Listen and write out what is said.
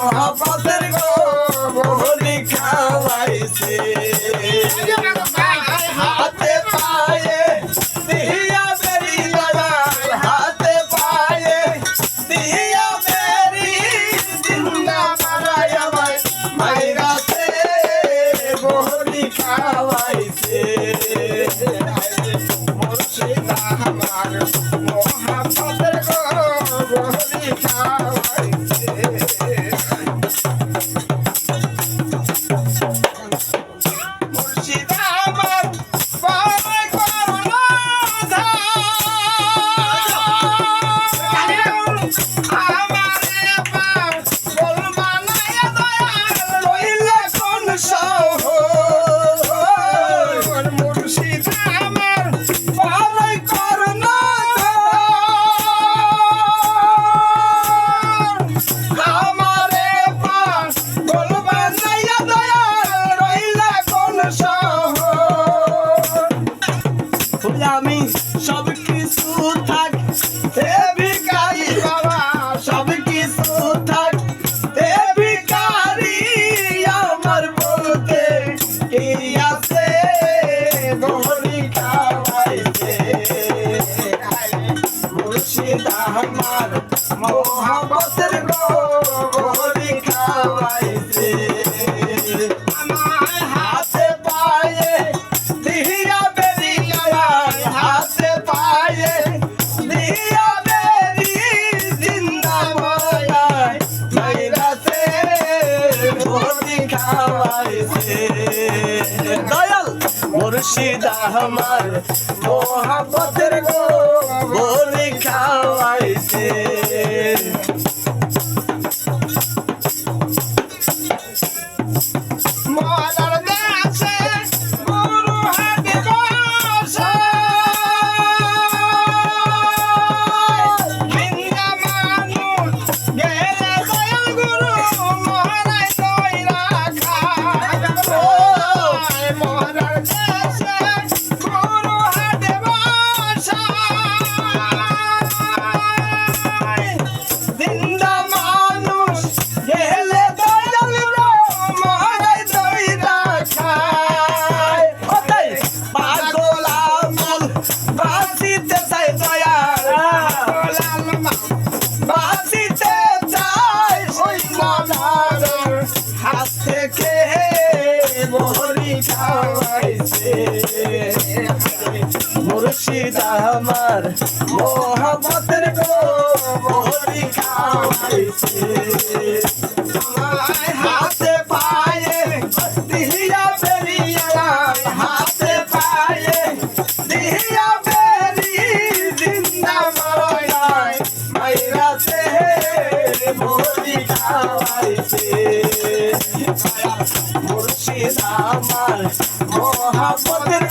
I'll follow. olha, mens, মুর্শিদ আমার মোহাম্মতের গো। আমার মোহাম্মতের গো ভরি খাওয়াইছে হাতে পায়ে দিহিয়া হাতে পায়ে দিহিয়া আমার মোহাম্মতের